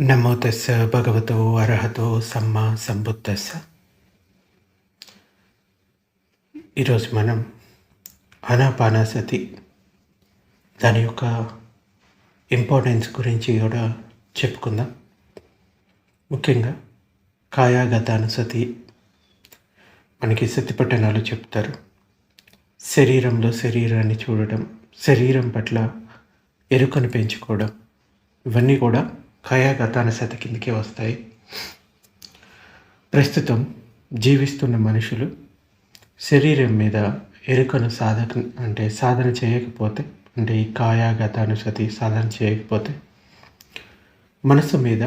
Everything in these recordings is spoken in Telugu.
నమో తస్స భగవతో అర్హతో సమ్మ సంబుద్ధస్స ఈరోజు మనం అనాపానాసతి దాని యొక్క ఇంపార్టెన్స్ గురించి కూడా చెప్పుకుందాం. ముఖ్యంగా కాయాగతానుసతి మనకి సతిపట్టణాలు చెప్తారు. శరీరంలో శరీరాన్ని చూడడం శరీరం పట్ల ఎరుకను పెంచుకోవడం ఇవన్నీ కూడా కాయాగతానుసతి కిందకే వస్తాయి. ప్రస్తుతం జీవిస్తున్న మనుషులు శరీరం మీద ఎరుకను సాధక అంటే సాధన చేయకపోతే అంటే ఈ కాయాగతానుసతి సాధన చేయకపోతే మనసు మీద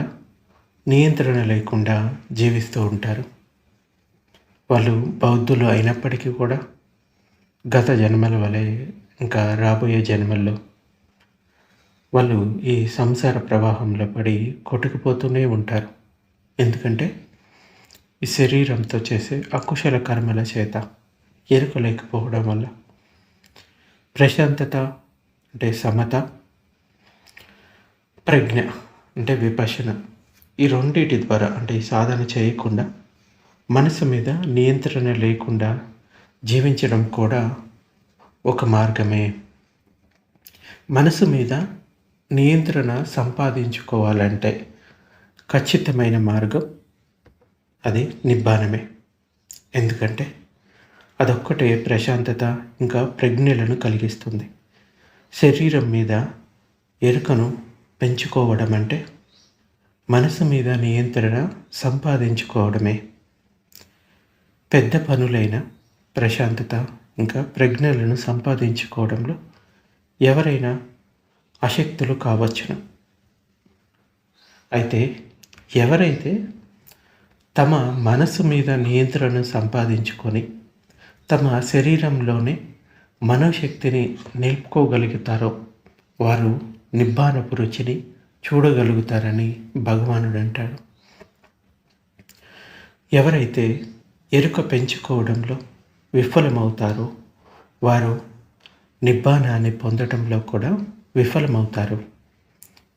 నియంత్రణ లేకుండా జీవిస్తూ ఉంటారు. వాళ్ళు బౌద్ధులు అయినప్పటికీ కూడా గత జన్మల వలె ఇంకా రాబోయే జన్మల్లో వాళ్ళు ఈ సంసార ప్రవాహంలో పడి కొట్టుకుపోతూనే ఉంటారు. ఎందుకంటే ఈ శరీరంతో చేసే అకుశల కర్మల చేత ఎరుక లేకపోవడం వల్ల ప్రశాంతత అంటే సమత ప్రజ్ఞ అంటే విపశన ఈ రెండింటి ద్వారా అంటే ఈ సాధన చేయకుండా మనసు మీద నియంత్రణ లేకుండా జీవించడం కూడా ఒక మార్గమే. మనసు మీద నియంత్రణ సంపాదించుకోవాలంటే ఖచ్చితమైన మార్గం అది నిబ్బానమే. ఎందుకంటే అదొక్కటే ప్రశాంతత ఇంకా ప్రజ్ఞలను కలిగిస్తుంది. శరీరం మీద ఎరుకను పెంచుకోవడం అంటే మనసు మీద నియంత్రణ సంపాదించుకోవడమే. పెద్ద పనులైన ప్రశాంతత ఇంకా ప్రజ్ఞలను సంపాదించుకోవడంలో ఎవరైనా అశక్తులు కావచ్చును. అయితే ఎవరైతే తమ మనసు మీద నియంత్రణ సంపాదించుకొని తమ శరీరంలోనే మనోశక్తిని నిలుపుకోగలుగుతారో వారు నిబ్బానపు రుచిని చూడగలుగుతారని భగవానుడు అంటాడు. ఎవరైతే ఎరుక పెంచుకోవడంలో విఫలమవుతారో వారు నిబ్బానాన్ని పొందడంలో కూడా విఫలమవుతారు.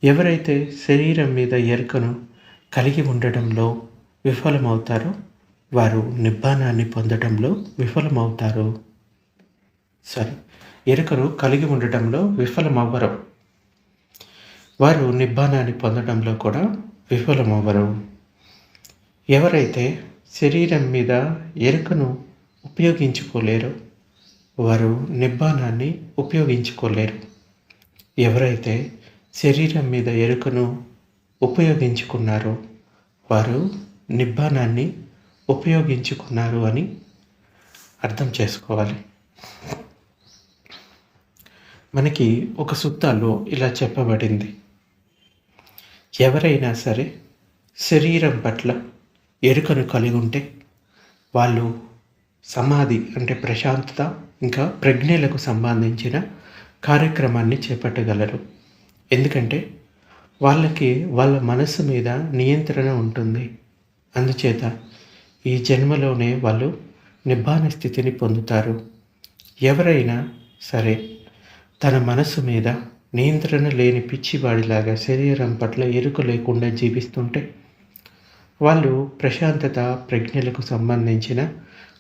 ఎవరైతే శరీరం మీద ఎరుకను కలిగి ఉండడంలో విఫలమవుతారో వారు నిబ్బానాన్ని పొందడంలో విఫలమవుతారు. సారీ ఎరుకను కలిగి ఉండటంలో విఫలమవ్వరు. వారు నిబ్బానాన్ని పొందడంలో కూడా విఫలమవ్వరు. ఎవరైతే శరీరం మీద ఎరుకను ఉపయోగించుకోలేరో వారు నిబ్బానాన్ని ఉపయోగించుకోలేరు. ఎవరైతే శరీరం మీద ఎరుకను ఉపయోగించుకున్నారో వారు నిబ్బానాన్ని ఉపయోగించుకున్నారు అని అర్థం చేసుకోవాలి. మనకి ఒక సుత్తాలో ఇలా చెప్పబడింది. ఎవరైనా సరే శరీరం పట్ల ఎరుకను కలిగి ఉంటే వాళ్ళు సమాధి అంటే ప్రశాంతత ఇంకా ప్రజ్ఞలకు సంబంధించిన కార్యక్రమాన్ని చేపట్టగలరు. ఎందుకంటే వాళ్ళకి వాళ్ళ మనసు మీద నియంత్రణ ఉంటుంది. అందుచేత ఈ జన్మలోనే వాళ్ళు నిబ్బాన స్థితిని పొందుతారు. ఎవరైనా సరే తన మనసు మీద నియంత్రణ లేని పిచ్చివాడిలాగా శరీరం పట్ల ఎరుక లేకుండా జీవిస్తుంటే వాళ్ళు ప్రశాంతత ప్రజ్ఞలకు సంబంధించిన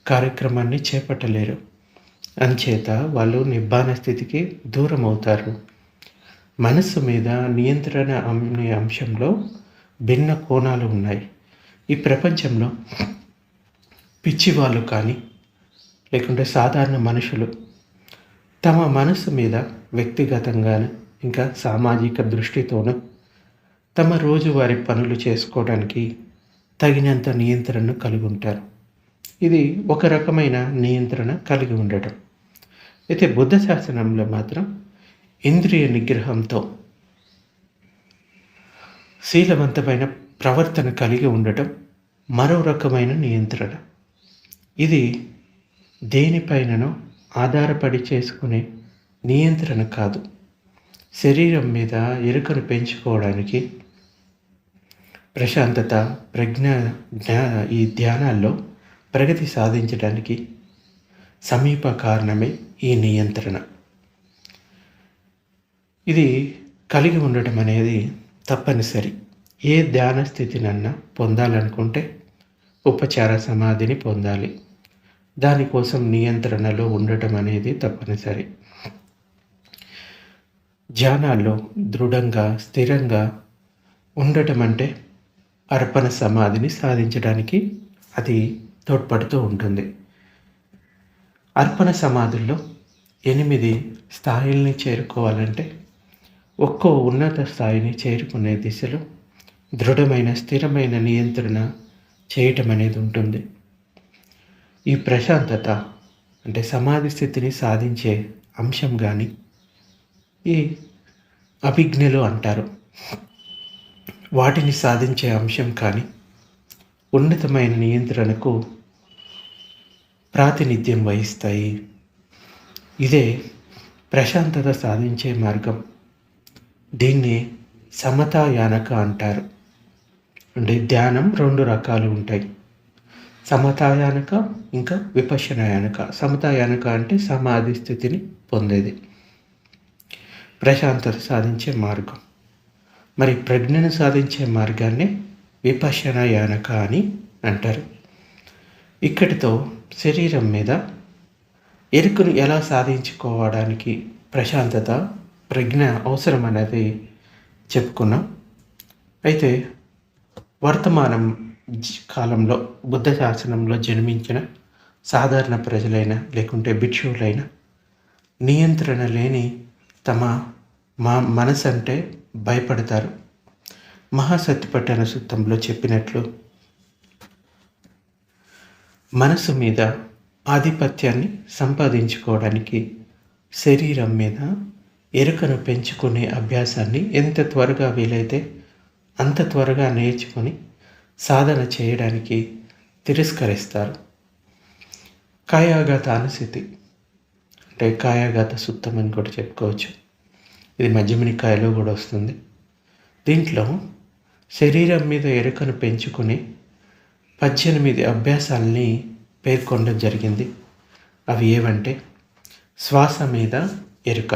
కార్యక్రమాన్ని చేపట్టలేరు. అంచేత వాళ్ళు నిబ్బాన స్థితికి దూరం అవుతారు మనస్సు మీద నియంత్రణ అనే అంశంలో భిన్న కోణాలు ఉన్నాయి. ఈ ప్రపంచంలో పిచ్చి వాళ్ళు కానీ లేకుంటే సాధారణ మనుషులు తమ మనసు మీద వ్యక్తిగతంగాను ఇంకా సామాజిక దృష్టితోనూ తమ రోజువారి పనులు చేసుకోవడానికి తగినంత నియంత్రణను కలిగి ఉంటారు. ఇది ఒక రకమైన నియంత్రణ కలిగి ఉండటం. అయితే బుద్ధ శాసనంలో మాత్రం ఇంద్రియ నిగ్రహంతో శీలవంతమైన ప్రవర్తన కలిగి ఉండటం మరో రకమైన నియంత్రణ. ఇది దేనిపైననో ఆధారపడి చేసుకునే నియంత్రణ కాదు. శరీరం మీద ఎరుకను పెంచుకోవడానికి ప్రశాంతత ప్రజ్ఞ జ్ఞా ఈ ధ్యానాల్లో ప్రగతి సాధించడానికి సమీప కారణమే ఈ నియంత్రణ. ఇది కలిగి ఉండటం అనేది తప్పనిసరి. ఏ ధ్యాన స్థితినన్నా పొందాలనుకుంటే ఉపచార సమాధిని పొందాలి. దానికోసం నియంత్రణలో ఉండటం అనేది తప్పనిసరి. ధ్యానాల్లో దృఢంగా స్థిరంగా ఉండటం అంటే అర్పణ సమాధిని సాధించడానికి అది తోడ్పడుతూ ఉంటుంది. అర్పణ సమాధుల్లో ఎనిమిది స్థాయిల్ని చేరుకోవాలంటే ఒక్కో ఉన్నత స్థాయిని చేరుకునే దిశలో దృఢమైన స్థిరమైన నియంత్రణ చేయటం అనేది ఉంటుంది. ఈ ప్రశాంతత అంటే సమాధి స్థితిని సాధించే అంశం కానీ ఈ అభిజ్ఞలు అంటారు. వాటిని సాధించే అంశం కానీ ఉన్నతమైన నియంత్రణకు ప్రాతినిధ్యం వహిస్తాయి. ఇదే ప్రశాంతత సాధించే మార్గం. దీన్ని సమతాయానక అంటారు. అంటే ధ్యానం రెండు రకాలు ఉంటాయి. సమతాయానక ఇంకా విపశనాయానక సమతాయానక అంటే సమాధి స్థితిని పొందేది. ప్రశాంతత సాధించే మార్గం. మరి ప్రజ్ఞను సాధించే మార్గాన్ని విపశన యానక అని అంటారు. ఇక్కడితో శరీరం మీద ఎరుకును ఎలా సాధించుకోవడానికి ప్రశాంతత ప్రజ్ఞ అవసరం అనేది చెప్పుకున్నాం. అయితే వర్తమానం కాలంలో బుద్ధ శాసనంలో జన్మించిన సాధారణ ప్రజలైన లేకుంటే భిక్షువులైన నియంత్రణ లేని తమ మా మనసు అంటే భయపడతారు. మహాసత్యపట్టణ సుత్తంలో చెప్పినట్లు మనసు మీద ఆధిపత్యాన్ని సంపాదించుకోవడానికి శరీరం మీద ఎరుకను పెంచుకునే అభ్యాసాన్ని ఎంత త్వరగా వీలైతే అంత త్వరగా నేర్చుకొని సాధన చేయడానికి తిరస్కరిస్తారు. కాయాగత అనుస్థితి అంటే కాయాగత సుత్తం అని కూడా చెప్పుకోవచ్చు. ఇది మధ్యమనికాయలో కూడా వస్తుంది. దీంట్లో శరీరం మీద ఎరుకను పెంచుకుని పద్దెనిమిది అభ్యాసాలని పేర్కొనడం జరిగింది. అవి ఏవంటే శ్వాస మీద ఎరుక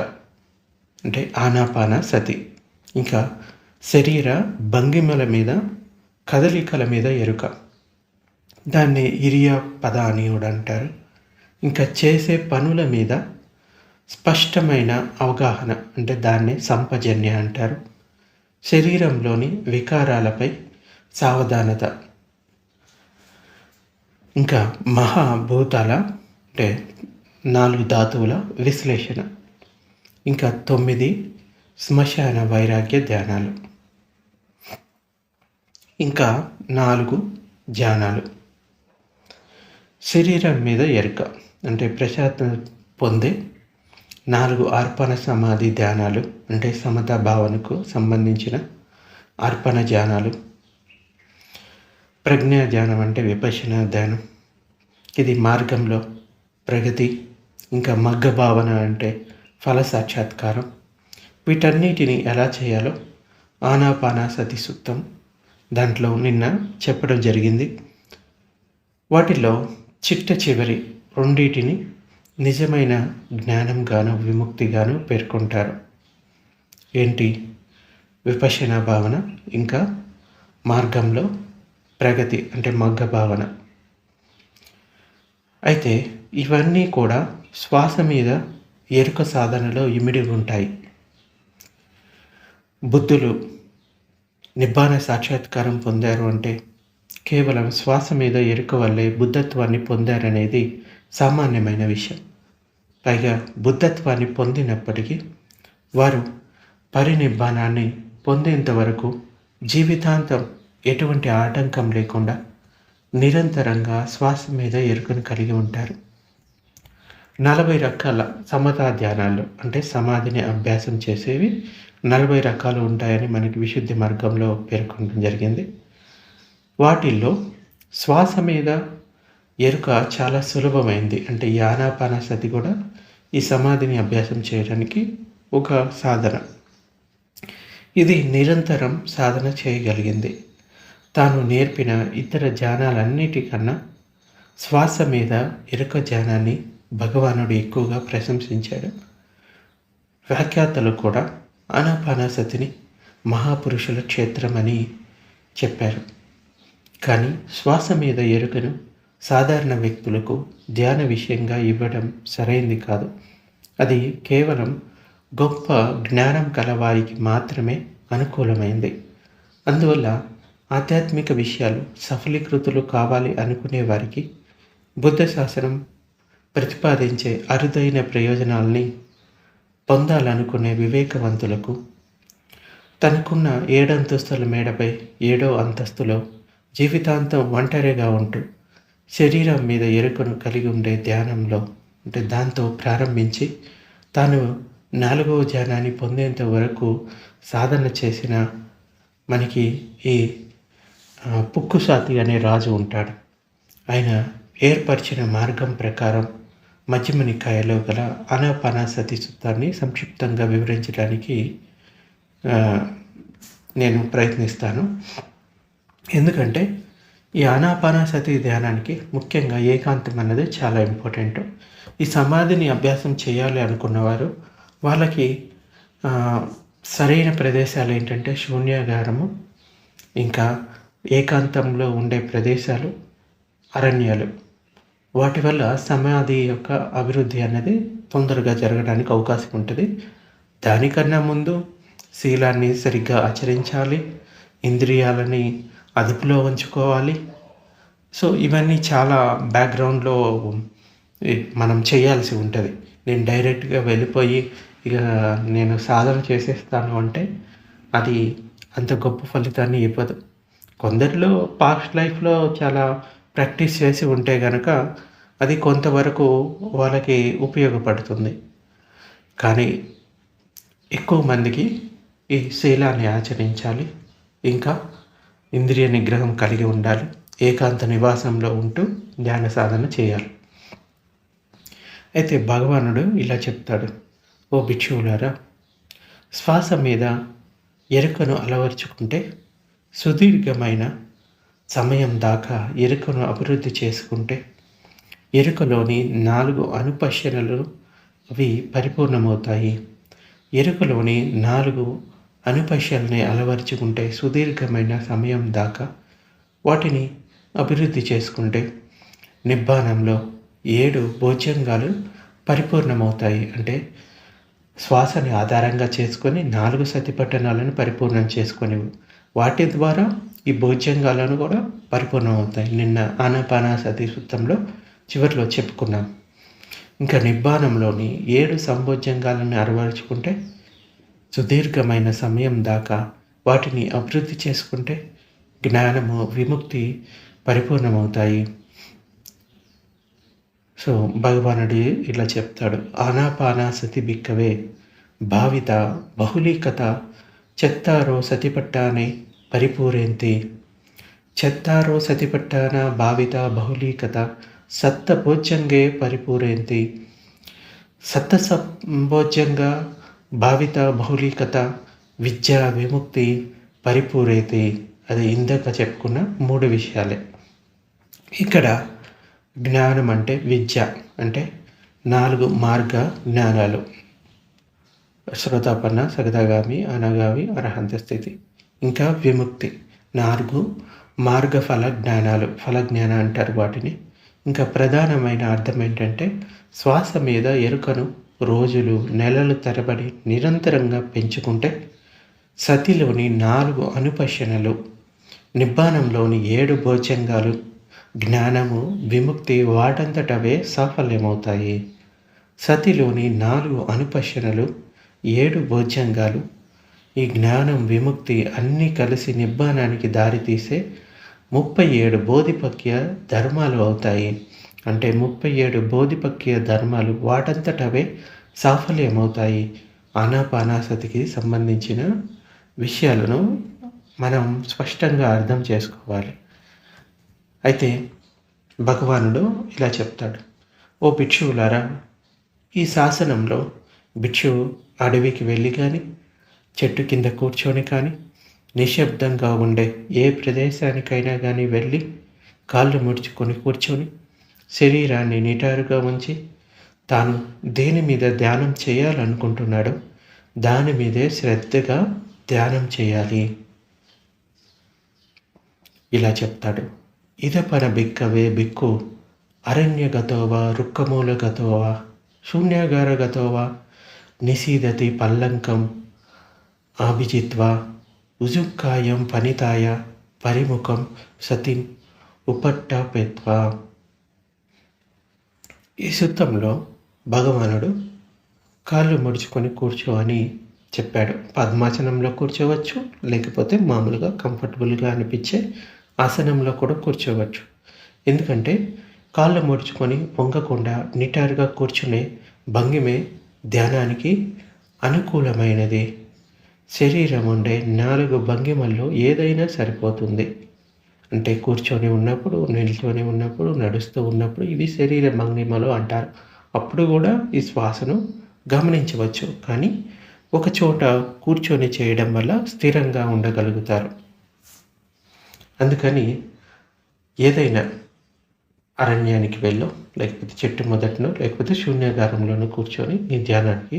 అంటే ఆనాపాన సతి. ఇంకా శరీర భంగిమల మీద కదలికల మీద ఎరుక. దాన్ని ఇరియా పద అని కూడా అంటారు. ఇంకా చేసే పనుల మీద స్పష్టమైన అవగాహన అంటే దాన్ని సంపజన్య అంటారు. శరీరంలోని వికారాలపై సావధానత ఇంకా మహాభూతాల అంటే నాలుగు ధాతువుల విశ్లేషణ ఇంకా తొమ్మిది శ్మశాన వైరాగ్య ధ్యానాలు ఇంకా నాలుగు ధ్యానాలు. శరీరం మీద ఎరుక అంటే ప్రశాంతత పొందే నాలుగు అర్పణ సమాధి ధ్యానాలు అంటే సమతా భావనకు సంబంధించిన అర్పణ ధ్యానాలు. ప్రజ్ఞా ధ్యానం అంటే విపశన ధ్యానం. ఇది మార్గంలో ప్రగతి ఇంకా మగ్గ భావన అంటే ఫల సాక్షాత్కారం. వీటన్నిటిని ఎలా చేయాలో ఆనాపానాసతి సూక్తం. దాంట్లో నిన్న చెప్పడం జరిగింది. వాటిలో చిట్ట చివరి రెండింటిని నిజమైన జ్ఞానంగాను విముక్తిగాను పేర్కొంటారు. ఏంటి? విపశన భావన ఇంకా మార్గంలో ప్రగతి అంటే మగ్గ భావన అయితే ఇవన్నీ కూడా శ్వాస మీద ఎరుక సాధనలో ఇమిడి ఉంటాయి. బుద్ధులు నిబ్బాన సాక్షాత్కారం పొందారు అంటే కేవలం శ్వాస మీద ఎరుక వల్లే బుద్ధత్వాన్ని పొందారనేది సామాన్యమైన విషయం. పైగా బుద్ధత్వాన్ని పొందినప్పటికీ వారు పరినిబ్బానాన్ని పొందేంత వరకు జీవితాంతం ఎటువంటి ఆటంకం లేకుండా నిరంతరంగా శ్వాస మీద ఎరుకను కలిగి ఉంటారు. నలభై రకాల సమతా ధ్యానాలు అంటే సమాధిని అభ్యాసం చేసేవి నలభై రకాలు ఉంటాయని మనకి విశుద్ధి మార్గంలో పేర్కొనడం జరిగింది. వాటిల్లో శ్వాస మీద ఎరుక చాలా సులభమైంది. అంటే యానాపాన సతి కూడా ఈ సమాధిని అభ్యాసం చేయడానికి ఒక సాధన. ఇది నిరంతరం సాధన చేయగలిగింది. తాను నేర్పిన ఇతర ధ్యానాలన్నిటికన్నా శ్వాస మీద ఎరుక ధ్యానాన్ని భగవానుడు ఎక్కువగా ప్రశంసించాడు. వ్యాఖ్యాతలు కూడా ఆనాపానాసతిని మహాపురుషుల క్షేత్రం అని చెప్పారు. కానీ శ్వాస మీద ఎరుకను సాధారణ వ్యక్తులకు ధ్యాన విషయంగా ఇవ్వడం సరైంది కాదు. అది కేవలం గొప్ప జ్ఞానం కలవారికి మాత్రమే అనుకూలమైంది. అందువల్ల ఆధ్యాత్మిక విషయాలు సఫలీకృతులు కావాలి అనుకునే వారికి బుద్ధ శాసనం ప్రతిపాదించే అరుదైన ప్రయోజనాల్ని పొందాలనుకునే వివేకవంతులకు తనకున్న ఏడంతస్తుల మేడపై ఏడో అంతస్తులో జీవితాంతం ఒంటరిగా ఉంటూ శరీరం మీద ఎరుకను కలిగి ఉండే ధ్యానంలో అంటే దాంతో ప్రారంభించి తాను నాలుగవ ధ్యానాన్ని పొందేంత వరకు సాధన చేసిన మనకి ఈ పుక్కుసాతి అనే రాజు ఉంటాడు. ఆయన ఏర్పరిచిన మార్గం ప్రకారం మధ్యమనికాయలో గల అనాపానాసతి సూత్రాన్ని సంక్షిప్తంగా వివరించడానికి నేను ప్రయత్నిస్తాను. ఎందుకంటే ఈ ఆనాపానాసతి ధ్యానానికి ముఖ్యంగా ఏకాంతం అన్నది చాలా ఇంపార్టెంట్. ఈ సమాధిని అభ్యాసం చేయాలి అనుకున్నవారు వాళ్ళకి సరైన ప్రదేశాలు ఏంటంటే శూన్యాగారము ఇంకా ఏకాంతంలో ఉండే ప్రదేశాలు అరణ్యాలు. వాటి వల్ల సమాధి యొక్క అభివృద్ధి అనేది తొందరగా జరగడానికి అవకాశం ఉంటుంది. దానికన్నా ముందు శీలాన్ని సరిగ్గా ఆచరించాలి ఇంద్రియాలని అదుపులో ఉంచుకోవాలి. సో ఇవన్నీ చాలా బ్యాక్గ్రౌండ్లో మనం చేయాల్సి ఉంటుంది. నేను డైరెక్ట్గా వెళ్ళిపోయి ఇక నేను సాధన చేసేస్తాను అంటే అది అంత గొప్ప ఫలితాన్ని ఇవ్వదు. కొందరిలో పాస్ట్ లైఫ్లో చాలా ప్రాక్టీస్ చేసి ఉంటే కనుక అది కొంతవరకు వాళ్ళకి ఉపయోగపడుతుంది. కానీ ఎక్కువ మందికి ఈ శీలాన్ని ఆచరించాలి. ఇంకా ఇంద్రియ నిగ్రహం కలిగి ఉండాలి. ఏకాంత నివాసంలో ఉంటూ ధ్యాన సాధన చేయాలి. అయితే భగవానుడు ఇలా చెప్తాడు. ఓ భిక్షువులారా శ్వాస మీద ఎరుకను అలవర్చుకుంటే సుదీర్ఘమైన సమయం దాకా ఎరుకను అభివృద్ధి చేసుకుంటే ఎరుకలోని నాలుగు అనుపశనలు అవి పరిపూర్ణమవుతాయి. ఎరుకలోని నాలుగు అనుపశల్ని అలవర్చుకుంటే సుదీర్ఘమైన సమయం దాకా వాటిని అభివృద్ధి చేసుకుంటే నిబ్బానంలో ఏడు భోజ్యంగాలు పరిపూర్ణమవుతాయి. అంటే శ్వాసని ఆధారంగా చేసుకొని నాలుగు సతిపట్టణాలను పరిపూర్ణం చేసుకొని వాటి ద్వారా ఈ భోజ్యంగాలను కూడా పరిపూర్ణమవుతాయి. నిన్న ఆనాపానాసతి సూత్రంలో చివరిలో చెప్పుకున్నాం. ఇంకా నిబ్బానంలోని ఏడు సంభోజ్యంగాలను అరవరుచుకుంటే సుదీర్ఘమైన సమయం దాకా వాటిని అభివృద్ధి చేసుకుంటే జ్ఞానము విముక్తి పరిపూర్ణమవుతాయి. సో భగవానుడు ఇలా చెప్తాడు. ఆనాపానాసతి బిక్కవే భావిత బహుళీకత చెత్తారో సతిపట్టానే పరిపూరేంతే. చెత్తారో సతిపట్టాన భావిత బహుళీకత సప్తభోజ్యంగే పరిపూరేంతి. సత్త సంభోజ్యంగా భావిత బహుళీకత విద్య విముక్తి పరిపూరేతి. అది ఇందాక చెప్పుకున్న మూడు విషయాలే. ఇక్కడ జ్ఞానం అంటే విద్య అంటే నాలుగు మార్గ జ్ఞానాలు. శ్రోతాపన్న సగదాగామి అనగామి అర్హంత స్థితి. ఇంకా విముక్తి. నాలుగు మార్గఫల జ్ఞానాలు. ఫలజ్ఞాన అంటారు వాటిని. ఇంకా ప్రధానమైన అర్థం ఏంటంటే శ్వాస మీద ఎరుకను రోజులు నెలలు తరబడి నిరంతరంగా పెంచుకుంటే సతిలోని నాలుగు అనుపశనలు నిబ్బానంలోని ఏడు భోజంగాలు జ్ఞానము విముక్తి వాటంతటవే సాఫల్యమవుతాయి. సతిలోని నాలుగు అనుపశనలు ఏడు భోజ్యంగాలు ఈ జ్ఞానం విముక్తి అన్నీ కలిసి నిబ్బానానికి దారితీసే ముప్పై ఏడు బోధిపక్య ధర్మాలు అవుతాయి. అంటే ముప్పై ఏడు బోధిపక్య ధర్మాలు వాటంతటవే సాఫల్యమవుతాయి. ఆనాపానాసతికి సంబంధించిన విషయాలను మనం స్పష్టంగా అర్థం చేసుకోవాలి. అయితే భగవానుడు ఇలా చెప్తాడు. ఓ భిక్షువులారా ఈ శాసనంలో భిక్షువు అడవికి వెళ్ళి కానీ చెట్టు కింద కూర్చొని కానీ నిశ్శబ్దంగా ఉండే ఏ ప్రదేశానికైనా కానీ వెళ్ళి కాళ్ళు ముడుచుకొని కూర్చొని శరీరాన్ని నిటారుగా ఉంచి తాను దేని మీద ధ్యానం చేయాలనుకుంటున్నాడో దాని మీదే శ్రద్ధగా ధ్యానం చేయాలి. ఇలా చెప్తాడు. ఇదపన బిక్కవే బిక్కు అరణ్యగతోవా రుక్కమూలగతోవా శూన్యాగారగతోవా నిశీదతి పల్లంకం అభిజిత్వా ఉజుక్కాయం పనితాయ పరిముఖం సతిం ఉపట్టపెత్వా ఈ సూత్రంలో భగవానుడు కాళ్ళు ముడుచుకొని కూర్చో అని చెప్పాడు. పద్మాసనంలో కూర్చోవచ్చు లేకపోతే మామూలుగా కంఫర్టబుల్గా అనిపించే ఆసనంలో కూడా కూర్చోవచ్చు. ఎందుకంటే కాళ్ళు ముడుచుకొని పొంగకుండా నిటారుగా కూర్చునే భంగిమే ధ్యానానికి అనుకూలమైనది. శరీరం ఉండే నాలుగు భంగిమల్లో ఏదైనా సరిపోతుంది. అంటే కూర్చొని ఉన్నప్పుడు నిల్చొని ఉన్నప్పుడు నడుస్తూ ఉన్నప్పుడు ఇవి శరీర భంగిమలు అంటారు. అప్పుడు కూడా ఈ శ్వాసను గమనించవచ్చు. కానీ ఒక చోట కూర్చొని చేయడం వల్ల స్థిరంగా ఉండగలుగుతారు. అందుకని ఏదైనా అరణ్యానికి వెళ్ళో లేకపోతే చెట్టు మొదటనో లేకపోతే శూన్యాగారంలోనో కూర్చొని ఈ ధ్యానానికి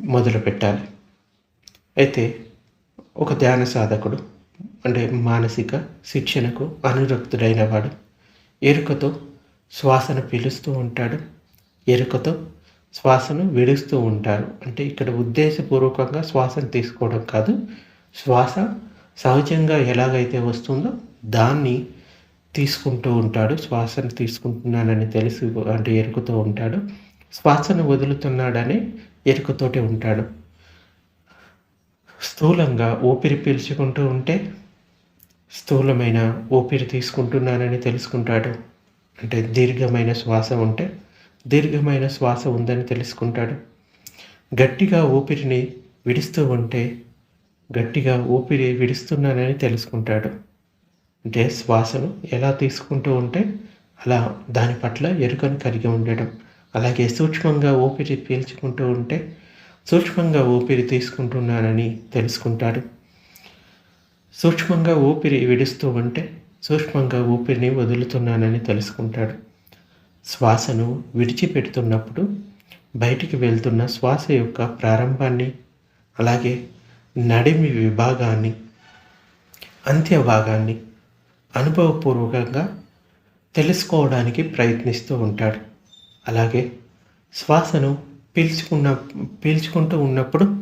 మొదలు పెట్టాలి. అయితే ఒక ధ్యాన సాధకుడు అంటే మానసిక శిక్షణకు అనురక్తుడైన వాడు ఎరుకతో శ్వాసను పీలుస్తూ ఉంటాడు. ఎరుకతో శ్వాసను విడుస్తూ ఉంటారు. అంటే ఇక్కడ ఉద్దేశపూర్వకంగా శ్వాసను తీసుకోవడం కాదు శ్వాస సహజంగా ఎలాగైతే వస్తుందో దాన్ని తీసుకుంటూ ఉంటాడు శ్వాసను తీసుకుంటున్నానని తెలిసి అంటే ఎరుకుతూ ఉంటాడు. శ్వాసను వదులుతున్నాడని ఎరుకుతోటి ఉంటాడు. స్థూలంగా ఊపిరి పీల్చుకుంటూ ఉంటే స్థూలమైన ఊపిరి తీసుకుంటున్నానని తెలుసుకుంటాడు. అంటే దీర్ఘమైన శ్వాస ఉంటే దీర్ఘమైన శ్వాస ఉందని తెలుసుకుంటాడు. గట్టిగా ఊపిరిని విడుస్తూ ఉంటే గట్టిగా ఊపిరి విడుస్తున్నానని తెలుసుకుంటాడు. అంటే శ్వాసను ఎలా తీసుకుంటూ ఉంటే అలా దాని పట్ల ఎరుకను కలిగి ఉండడం. అలాగే సూక్ష్మంగా ఊపిరి పీల్చుకుంటూ ఉంటే సూక్ష్మంగా ఊపిరి తీసుకుంటున్నానని తెలుసుకుంటాడు. సూక్ష్మంగా ఊపిరి విడుస్తూ ఉంటే సూక్ష్మంగా ఊపిరిని వదులుతున్నానని తెలుసుకుంటాడు. శ్వాసను విడిచిపెడుతున్నప్పుడు బయటికి వెళ్తున్న శ్వాస యొక్క ప్రారంభాన్ని అలాగే నడిమి విభాగాన్ని అంత్య భాగాన్ని అనుభవపూర్వకంగా తెలుసుకోవడానికి ప్రయత్నిస్తూ ఉంటాడు. అలాగే శ్వాసను పీల్చుకున్న పీల్చుకుంటూ ఉన్నప్పుడు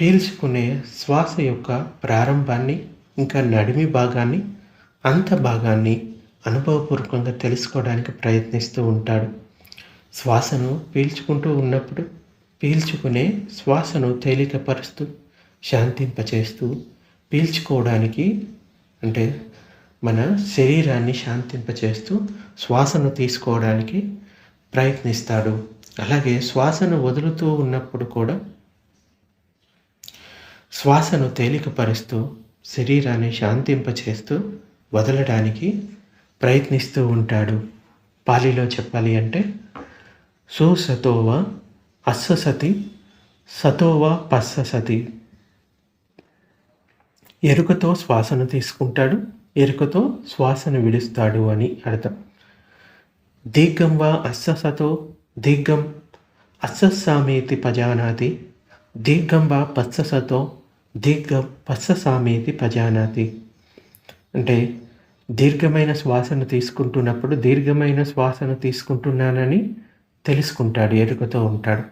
పీల్చుకునే శ్వాస యొక్క ప్రారంభాన్ని ఇంకా నడిమి భాగాన్ని అంత భాగాన్ని అనుభవపూర్వకంగా తెలుసుకోవడానికి ప్రయత్నిస్తూ ఉంటాడు. శ్వాసను పీల్చుకుంటూ ఉన్నప్పుడు పీల్చుకునే శ్వాసను తేలికపరుస్తూ శాంతింపచేస్తూ పీల్చుకోవడానికి అంటే మన శరీరాన్ని శాంతింపచేస్తూ శ్వాసను తీసుకోవడానికి ప్రయత్నిస్తాడు. అలాగే శ్వాసను వదులుతూ ఉన్నప్పుడు కూడా శ్వాసను తేలికపరుస్తూ శరీరాన్ని శాంతింపచేస్తూ వదలడానికి ప్రయత్నిస్తూ ఉంటాడు. పాలిలో చెప్పాలి అంటే సుసతోవ అస్ససతి సతోవ పస్ససతి ఎరుకతో శ్వాసను తీసుకుంటాడు. ఎరుకతో శ్వాసను విడుస్తాడు అని అర్థం. దీర్ఘం వా అస్ససతో దీర్ఘం అస్ససామేతి పజానాతి. దీర్ఘం వా పత్ససతో దీర్ఘం పస్ససామేతి పజానాతి. అంటే దీర్ఘమైన శ్వాసను తీసుకుంటున్నప్పుడు దీర్ఘమైన శ్వాసను తీసుకుంటున్నానని తెలుసుకుంటాడు ఎరుకతో ఉంటాడు.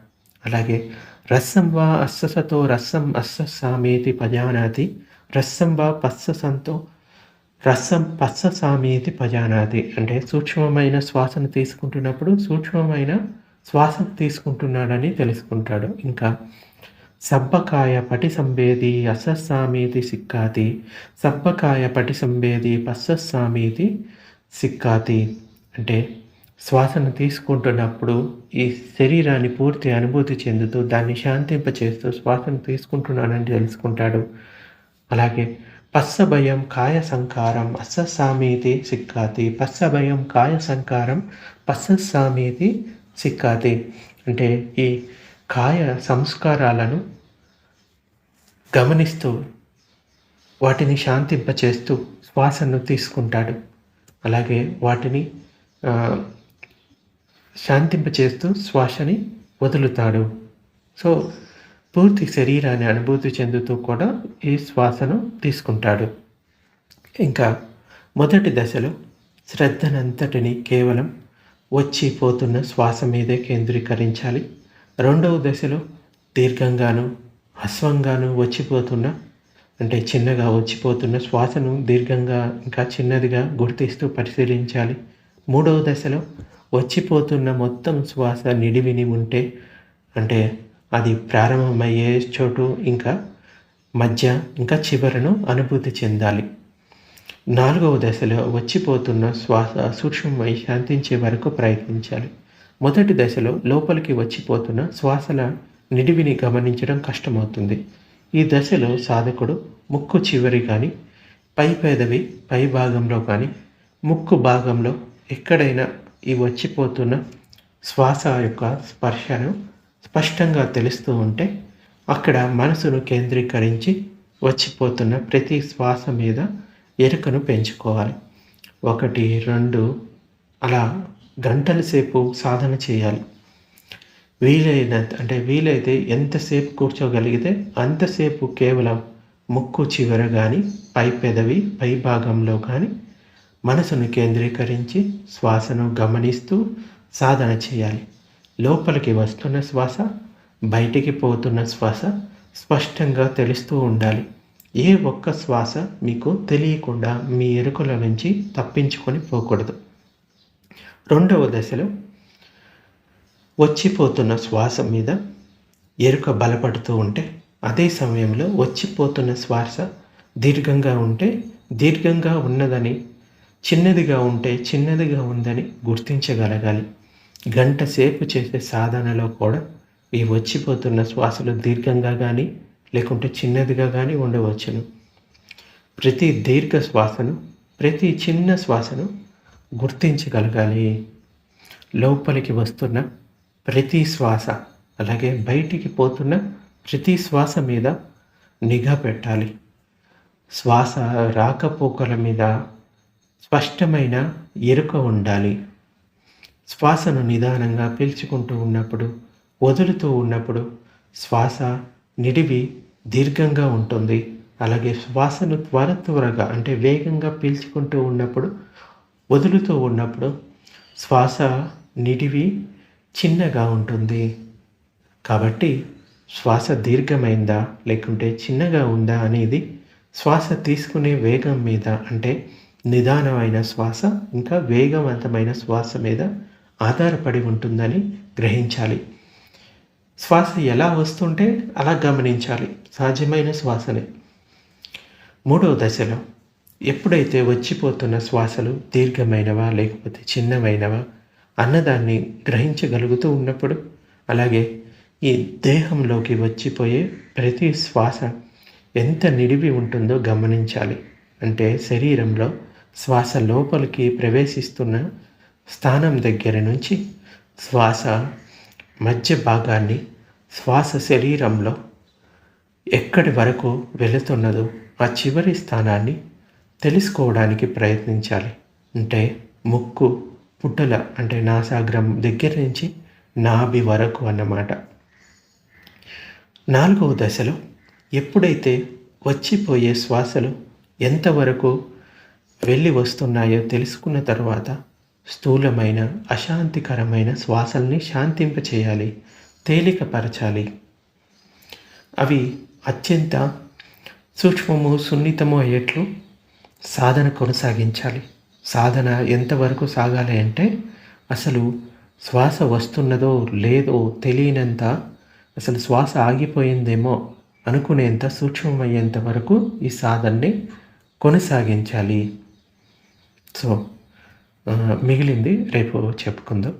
అలాగే రస్సం వా అస్ససతో రస్సం అస్ససామేతి పజానాతి. రస్సం వా పస్ససంతో రసం పస్స సామేతి పజానాది అంటే సూక్ష్మమైన శ్వాసను తీసుకుంటున్నప్పుడు సూక్ష్మమైన శ్వాస తీసుకుంటున్నాడని తెలుసుకుంటాడు. ఇంకా సబ్బకాయ పటి సంవేది అసస్సామీతి సిక్కాతి. సబ్బకాయ పటి సంవేది పస్సస్సామీతి సిక్కాతి. అంటే శ్వాసను తీసుకుంటున్నప్పుడు ఈ శరీరాన్ని పూర్తి అనుభూతి చెందుతూ దాన్ని శాంతింపచేస్తూ శ్వాసను తీసుకుంటున్నానని తెలుసుకుంటాడు. అలాగే పస్సభయం కాయ సంకారం అస్ససామీతి సిక్కాతి. పస్సభయం కాయ సంకారం పస్ససామీతి సిక్కాతి. అంటే ఈ కాయ సంస్కారాలను గమనిస్తూ వాటిని శాంతింపచేస్తూ శ్వాసను తీసుకుంటాడు. అలాగే వాటిని శాంతింపచేస్తూ శ్వాసని వదులుతాడు. సో పూర్తి శరీరాన్ని అనుభూతి చెందుతూ కూడా ఈ శ్వాసను తీసుకుంటాడు. ఇంకా మొదటి దశలో శ్రద్ధనంతటిని కేవలం వచ్చి పోతున్న శ్వాస మీదే కేంద్రీకరించాలి. రెండవ దశలో దీర్ఘంగాను హస్వంగాను వచ్చిపోతున్న అంటే చిన్నగా వచ్చిపోతున్న శ్వాసను దీర్ఘంగా ఇంకా చిన్నదిగా గుర్తిస్తూ పరిశీలించాలి. మూడవ దశలో వచ్చిపోతున్న మొత్తం శ్వాస నిడివిని ఉంటే అంటే అది ప్రారంభమయ్యే చోటు ఇంకా మధ్య ఇంకా చివరను అనుభూతి చెందాలి. నాలుగవ దశలో వచ్చిపోతున్న శ్వాస సూక్ష్మమై శాంతించే వరకు ప్రయత్నించాలి. మొదటి దశలో లోపలికి వచ్చిపోతున్న శ్వాసల నిడివిని గమనించడం కష్టమవుతుంది. ఈ దశలో సాధకుడు ముక్కు చివరి కానీ పై పెదవి పై భాగంలో కానీ ముక్కు భాగంలో ఎక్కడైనా ఈ వచ్చిపోతున్న శ్వాస యొక్క స్పర్శను స్పష్టంగా తెలుస్తూ ఉంటే అక్కడ మనసును కేంద్రీకరించి వచ్చిపోతున్న ప్రతి శ్వాస మీద ఎరుకను పెంచుకోవాలి. ఒకటి రెండు అలా గంటల సేపు సాధన చేయాలి. వీలైనంత అంటే వీలైతే ఎంతసేపు కూర్చోగలిగితే అంతసేపు కేవలం ముక్కు చివర కానీ పై పెదవి పై భాగంలో కానీ మనసును కేంద్రీకరించి శ్వాసను గమనిస్తూ సాధన చేయాలి. లోపలికి వస్తున్న శ్వాస బయటికి పోతున్న శ్వాస స్పష్టంగా తెలుస్తూ ఉండాలి. ఏ ఒక్క శ్వాస మీకు తెలియకుండా మీ ఎరుకల నుంచి తప్పించుకొని పోకూడదు. రెండవ దశలో వచ్చిపోతున్న శ్వాస మీద ఎరుక బలపడుతూ ఉంటే అదే సమయంలో వచ్చిపోతున్న శ్వాస దీర్ఘంగా ఉంటే దీర్ఘంగా ఉన్నదని చిన్నదిగా ఉంటే చిన్నదిగా ఉందని గుర్తించగలగాలి. గంట సేపు చేసే సాధనలో కూడా ఈ వచ్చిపోతున్న శ్వాసలు దీర్ఘంగా కానీ లేకుంటే చిన్నదిగా కానీ ఉండవచ్చును. ప్రతి దీర్ఘ శ్వాసను ప్రతి చిన్న శ్వాసను గుర్తించగలగాలి. లోపలికి వస్తున్న ప్రతి శ్వాస అలాగే బయటికి పోతున్న ప్రతి శ్వాస మీద నిఘా పెట్టాలి. శ్వాస రాకపోకల మీద స్పష్టమైన ఎరుక ఉండాలి. శ్వాసను నిదానంగా పీల్చుకుంటూ ఉన్నప్పుడు వదులుతూ ఉన్నప్పుడు శ్వాస నిడివి దీర్ఘంగా ఉంటుంది. అలాగే శ్వాసను త్వర త్వరగా అంటే వేగంగా పీల్చుకుంటూ ఉన్నప్పుడు వదులుతూ ఉన్నప్పుడు శ్వాస నిడివి చిన్నగా ఉంటుంది. కాబట్టి శ్వాస దీర్ఘమైందా లేకుంటే చిన్నగా ఉందా అనేది శ్వాస తీసుకునే వేగం మీద అంటే నిదానమైన శ్వాస ఇంకా వేగవంతమైన శ్వాస మీద ఆధారపడి ఉంటుందని గ్రహించాలి. శ్వాస ఎలా వస్తుంటే అలా గమనించాలి. సహజమైన శ్వాసనే. మూడవ దశలో ఎప్పుడైతే వచ్చిపోతున్న శ్వాసలు దీర్ఘమైనవా లేకపోతే చిన్నమైనవా అన్నదాన్ని గ్రహించగలుగుతూ ఉన్నప్పుడు అలాగే ఈ దేహంలోకి వచ్చిపోయే ప్రతి శ్వాస ఎంత నిడివి ఉంటుందో గమనించాలి. అంటే శరీరంలో శ్వాస లోపలికి ప్రవేశిస్తున్న స్థానం దగ్గర నుంచి శ్వాస మధ్య భాగాన్ని శ్వాస శరీరంలో ఎక్కడి వరకు వెళుతున్నదో ఆ చివరి స్థానాన్ని తెలుసుకోవడానికి ప్రయత్నించాలి. అంటే ముక్కు పుట్టల అంటే నాసాగ్రం దగ్గర నుంచి నాభి వరకు అన్నమాట. నాలుగవ దశలో ఎప్పుడైతే వచ్చిపోయే శ్వాసలు ఎంతవరకు వెళ్ళి వస్తున్నాయో తెలుసుకున్న తర్వాత స్థూలమైన అశాంతికరమైన శ్వాసల్ని శాంతింపచేయాలి తేలికపరచాలి. అవి అత్యంత సూక్ష్మము సున్నితము అయ్యేట్లు సాధన కొనసాగించాలి. సాధన ఎంతవరకు సాగాలి అంటే అసలు శ్వాస వస్తున్నదో లేదో తెలియనంత అసలు శ్వాస ఆగిపోయిందేమో అనుకునేంత సూక్ష్మమయ్యేంత వరకు ఈ సాధనని కొనసాగించాలి. సో మిగిలింది రేపు చెప్పుకుందాం.